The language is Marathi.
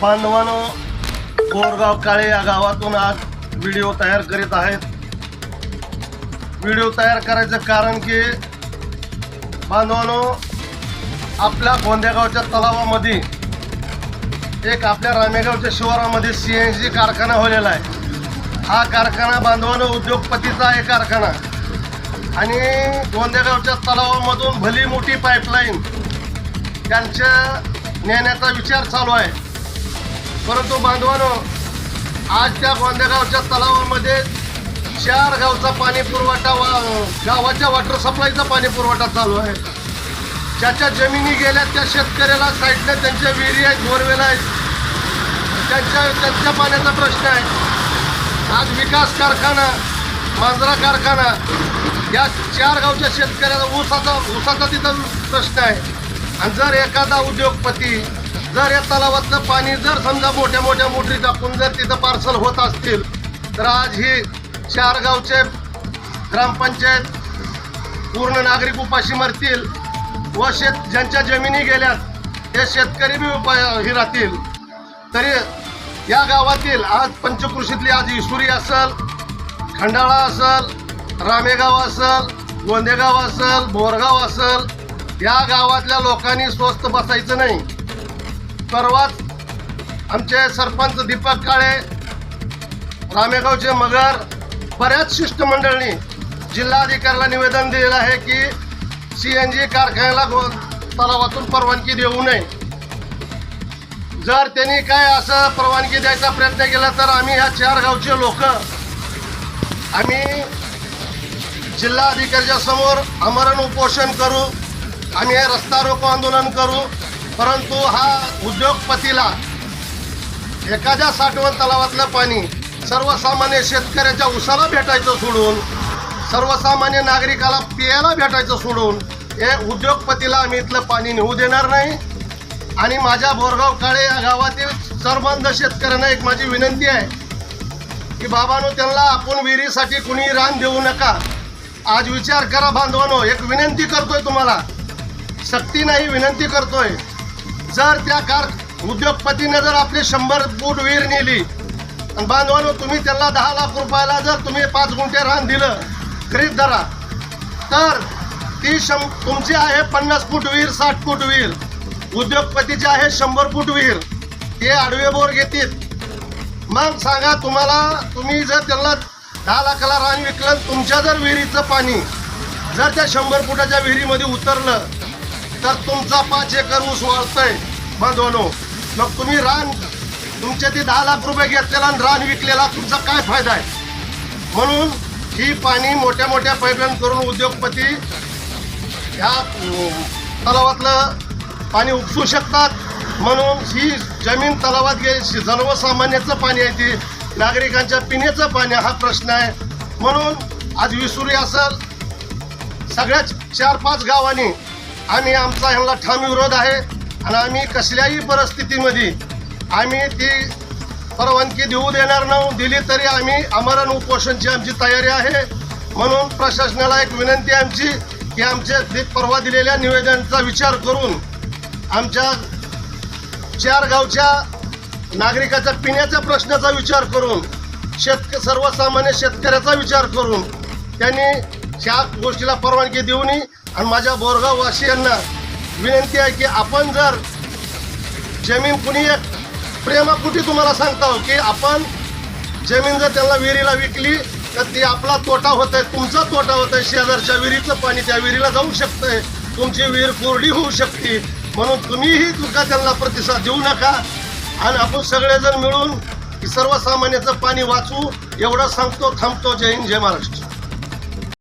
बांधवानो बोरगाव काळे या गावातून आज व्हिडिओ तयार करीत आहेत. व्हिडिओ तयार करायचं कारण की बांधवानो आपल्या गोंदेगावच्या तलावामध्ये एक आपल्या रामेगावच्या शिवारामध्ये सी एन जी कारखाना होलेला आहे. हा कारखाना बांधवानो उद्योगपतीचा आहे कारखाना. आणि गोंदेगावच्या तलावामधून भली मोठी पाईपलाईन त्यांच्या नेण्याचा विचार चालू आहे. परंतु बांधवानो आज त्या गोंदेगावच्या तलावामध्ये चार गावचा पाणी पुरवठा वा गावाच्या वॉटर सप्लायचा पाणी पुरवठा चालू आहे. ज्याच्या जमिनी गेल्या त्या शेतकऱ्याला साईडने त्यांच्या विहिरी आहेत बोरवेल आहेत. त्यांच्या त्यांच्या पाण्याचा प्रश्न आहे. आज विकास कारखाना मांजरा कारखाना या चार गावच्या शेतकऱ्याला ऊसाचा ऊसाचा तिथं प्रश्न आहे. आणि जर एखादा उद्योगपती जर या तलावातलं पाणी जर समजा मोठ्या मोठ्या मोटरी टाकून जर तिथं पार्सल होत असतील तर आज ही चार गावचे ग्रामपंचायत पूर्ण नागरिक उपाशी मरतील व शेत ज्यांच्या जमिनी गेल्या ते शेतकरी बी उपाय हे राहतील. तरी या गावातील आज पंचकृषीतली आज इसुरी असल खंडाळा असल रामेगाव असल गोंदेगाव असल बोरगाव असल या गावातल्या लोकांनी स्वस्त बसायचं नाही. परवाच आमचे सरपंच दीपक काळे रामेगावचे मगर बऱ्याच शिष्टमंडळनी जिल्हाधिकाऱ्याला निवेदन दिलेलं आहे की सी एन जी कारखान्याला तलावातून परवानगी देऊ नये. जर त्यांनी काय असं परवानगी द्यायचा प्रयत्न केला तर आम्ही ह्या चार गावचे लोक आम्ही जिल्हाधिकाऱ्याच्या समोर आमरण उपोषण करू आम्ही हे रस्ता रोको आंदोलन करू. परंतु हा उद्योगपतीला एखाद्या साठवण तलावातलं पाणी सर्वसामान्य शेतकऱ्याच्या उसाला भेटायचं सोडून सर्वसामान्य नागरिकाला पियाला भेटायचं सोडून हे उद्योगपतीला आम्ही इथलं पाणी नेऊ देणार नाही. आणि माझ्या बोरगाव काळे या गावातील सर्वंध शेतकऱ्यांना एक माझी विनंती आहे की बाबानो त्यांना आपण विहिरीसाठी कुणी रान देऊ नका. आज विचार करा बांधवानो एक विनंती करतोय तुम्हाला. सक्ती नाही विनंती करतोय. जर त्या कार उद्योगपतीने जर आपली शंभर फूट विहीर नेली आणि बांधवानो तुम्ही त्यांना दहा लाख रुपयाला जर तुम्ही पाच गुंठे रान दिलं खरीद धरा तर ती शं तुमची आहे पन्नास फूट विहीर साठ फूट विहीर. उद्योगपतीचे आहे शंभर फूट विहीर. ते आडवे बोर घेतील. मग सांगा तुम्हाला तुम्ही जर त्यांना दहा लाखाला रान विकलं तुमच्या जर विहिरीचं पाणी जर त्या शंभर फुटाच्या विहिरीमध्ये उतरलं तर तुमचा पाच एकर ऊस वाळतंय बांधवनो मग तुम्ही रान तुमचे ते दहा लाख रुपये घेतलेला आणि रान विकलेला तुमचा काय फायदा आहे? म्हणून ही पाणी मोठ्या मोठ्या पाईपलाईन करून उद्योगपती ह्या तलावातलं पाणी उपसू शकतात. म्हणून ही जमीन तलावात घे सर्वसामान्याचं पाणी आहे ती. नागरिकांच्या पिण्याचं पाणी हा प्रश्न आहे. म्हणून आज विसुरी असेल. सगळ्याच चार पाच गावांनी आम्ही आमचा ह्यांना ठाम विरोध आहे आणि आम्ही कसल्याही परिस्थितीमध्ये आम्ही ती परवानगी देऊ देणार नाही. दिली तरी आम्ही आमरण उपोषणची आमची तयारी आहे. म्हणून प्रशासनाला एक विनंती आमची की आमच्या परवा दिलेल्या निवेदनाचा विचार करून आमच्या चार गावच्या नागरिकाच्या पिण्याच्या प्रश्नाचा विचार करून शेतक सर्वसामान्य शेतकऱ्याचा विचार करून त्यांनी ह्या गोष्टीला परवानगी देऊनही आणि माझ्या बोरगाव वासियांना विनंती आहे की आपण जर जमीन कुणी एक प्रेमापुटी तुम्हाला सांगतो हो की आपण जमीन जर त्यांना विहिरीला विकली तर ती आपला तोटा होत आहे तुमचा तोटा होत आहे शेजारच्या विहिरीचं पाणी त्या विहिरीला जाऊ शकतंय तुमची विहीर कोरडी होऊ शकते. म्हणून तुम्हीही तुका त्यांना प्रतिसाद देऊ नका. आणि आपण सगळेजण मिळून सर्वसामान्याचं पाणी वाचू एवढं सांगतो थांबतो. जय हिंद जय महाराष्ट्र.